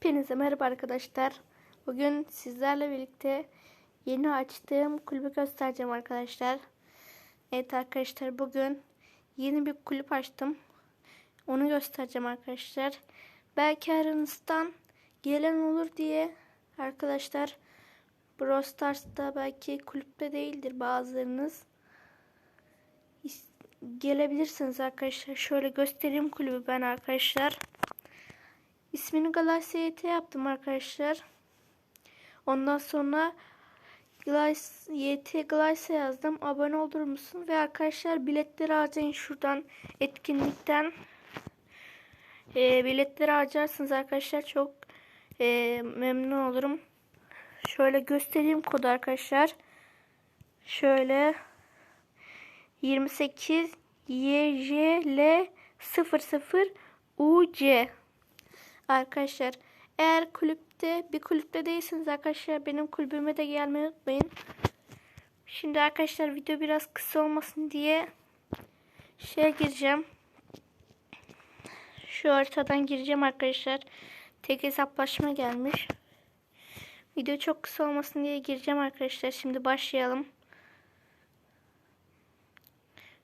Hepinize merhaba arkadaşlar. Bugün sizlerle birlikte yeni açtığım kulübü göstereceğim arkadaşlar. Evet arkadaşlar bugün yeni bir kulüp açtım. Onu göstereceğim arkadaşlar. Belki aranızdan gelen olur diye arkadaşlar Brawl Stars'ta belki kulüpte değildir bazılarınız. Gelebilirsiniz arkadaşlar. Şöyle göstereyim kulübü ben arkadaşlar. İsmini Galaxy YT yaptım arkadaşlar. Ondan sonra Galaxy, YT Galaxy yazdım. Abone olur musun? Ve arkadaşlar biletleri harcayın şuradan etkinlikten. E, biletleri harcarsınız arkadaşlar. Çok e, memnun olurum. Şöyle göstereyim kodu arkadaşlar. Şöyle 28 YJL 00 UC Arkadaşlar eğer kulüpte bir kulüpte değilsiniz arkadaşlar benim kulübüme de gelmeyi unutmayın. Şimdi arkadaşlar video biraz kısa olmasın diye şeye gireceğim. Şu haritadan gireceğim arkadaşlar. Tek hesaplaşma gelmiş. Video çok kısa olmasın diye gireceğim arkadaşlar. Şimdi başlayalım.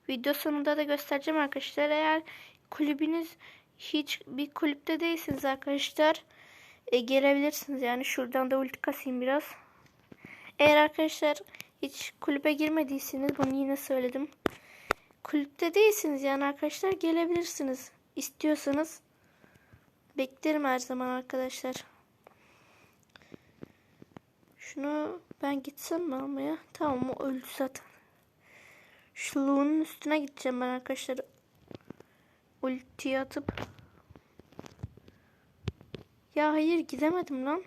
Video sonunda da göstereceğim arkadaşlar. Eğer kulübünüz hiç bir kulüpte değilsiniz arkadaşlar. E, gelebilirsiniz yani şuradan da ulti kasayım biraz. Eğer arkadaşlar hiç kulübe girmediyseniz bunu yine söyledim. Kulüpte değilsiniz yani arkadaşlar gelebilirsiniz. İstiyorsanız beklerim her zaman arkadaşlar. Şunu ben gitsem mi almaya? Tamam o öldü zaten. Şluğunun üstüne gideceğim ben arkadaşlar. Ultiyi atıp. Ya hayır gidemedim lan.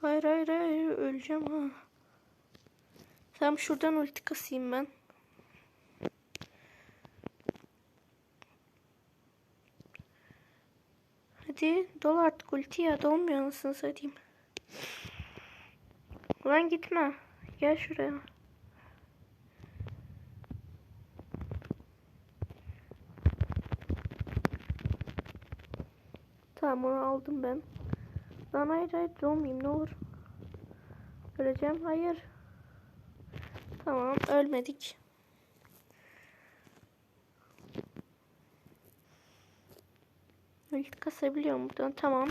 Hayır hayır hayır öleceğim ha. Tamam şuradan ulti kasayım ben. Hadi dol artık ulti ya dolmuyor anasını satayım. Ulan gitme. Gel şuraya. Tamam onu aldım ben. Lan hayır hayır dolmayayım ne olur. Öleceğim hayır. Tamam ölmedik. İlk kasabiliyorum buradan tamam.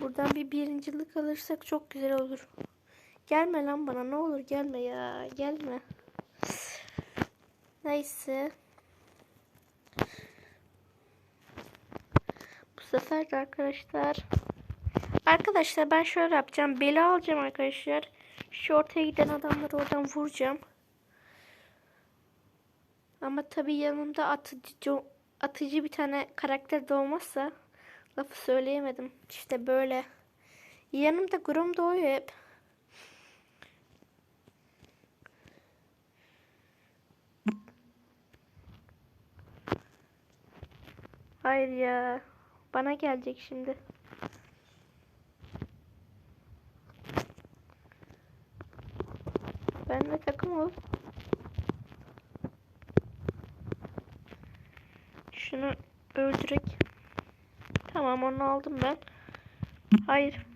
Buradan bir birincilik alırsak çok güzel olur. Gelme lan bana ne olur gelme ya gelme. Neyse. Bu sefer de arkadaşlar. Arkadaşlar ben şöyle yapacağım. Beli alacağım arkadaşlar. Şu ortaya giden adamları oradan vuracağım. Ama tabii yanımda atıcı, atıcı bir tane karakter de lafı söyleyemedim. İşte böyle. Yanımda Grom doğuyor hep. Hayır ya. Bana gelecek şimdi. Benle takım ol. Şunu öldürek. Tamam onu aldım ben. Hayır.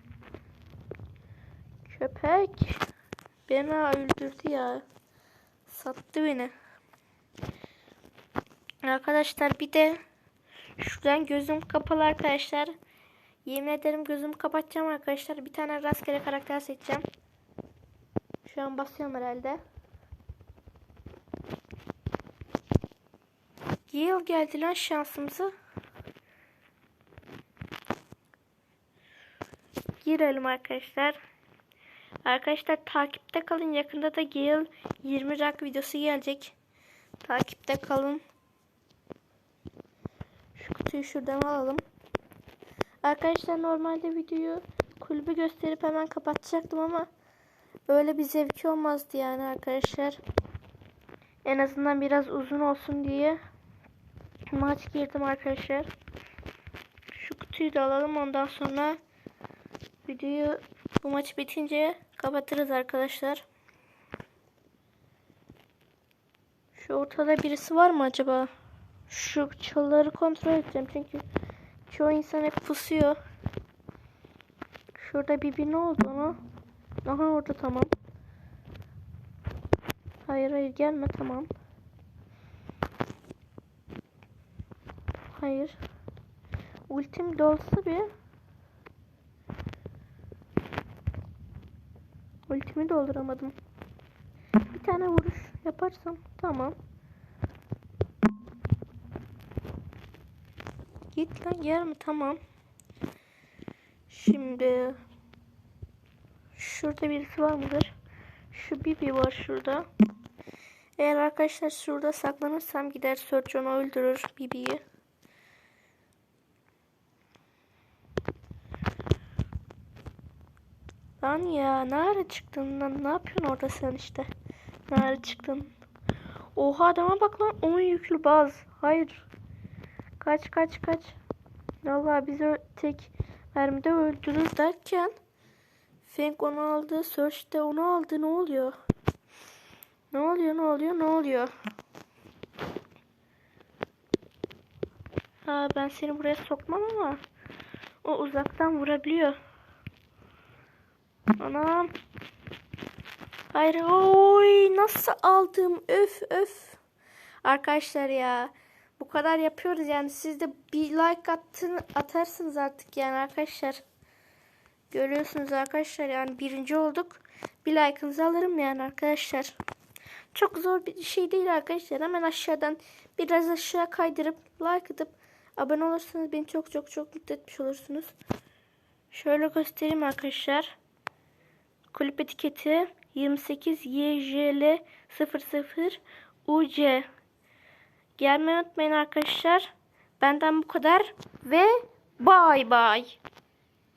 Köpek. Beni öldürdü ya. Sattı beni. Arkadaşlar bir de Şuradan gözüm kapalı arkadaşlar. Yemin ederim gözümü kapatacağım arkadaşlar. Bir tane rastgele karakter seçeceğim. Şu an basıyorum herhalde. Yıl geldi lan şansımıza. Girelim arkadaşlar. Arkadaşlar takipte kalın. Yakında da Gale 20 rak videosu gelecek. Takipte kalın. Kutuyu şuradan alalım. Arkadaşlar normalde videoyu kulübü gösterip hemen kapatacaktım ama öyle bir zevki olmazdı yani arkadaşlar. En azından biraz uzun olsun diye maç girdim arkadaşlar. Şu kutuyu da alalım ondan sonra videoyu bu maç bitince kapatırız arkadaşlar. Şu ortada birisi var mı acaba? Şu çalıları kontrol edeceğim çünkü çoğu insan hep pusuyor. Şurada bir bir ne oldu ona? Aha orada tamam. Hayır hayır gelme tamam. Hayır. Ultim dolsa bir. Ultimi dolduramadım. Bir tane vuruş yaparsam tamam. Git lan gelme tamam. Şimdi şurada birisi var mıdır? Şu Bibi var şurada. Eğer arkadaşlar şurada saklanırsam gider onu öldürür Bibi'yi. Lan ya nerede çıktın lan? Ne yapıyorsun orada sen işte? Nerede çıktın? Oha adama bak lan 10 yüklü baz. Hayır. Kaç kaç kaç. Vallahi bizi tek mermide öldürür derken Feng onu aldı. Search de onu aldı. Ne oluyor? Ne oluyor? Ne oluyor? Ne oluyor? Ha ben seni buraya sokmam ama o uzaktan vurabiliyor. Anam. Hayır. Oy nasıl aldım? Öf öf. Arkadaşlar ya bu kadar yapıyoruz yani siz de bir like attın, atarsınız artık yani arkadaşlar. Görüyorsunuz arkadaşlar yani birinci olduk. Bir like'ınızı alırım yani arkadaşlar. Çok zor bir şey değil arkadaşlar. Hemen aşağıdan biraz aşağı kaydırıp like atıp abone olursanız beni çok çok çok mutlu etmiş olursunuz. Şöyle göstereyim arkadaşlar. Kulüp etiketi 28 YJL 00 UC. Gelmeyi unutmayın arkadaşlar. Benden bu kadar ve bay bay.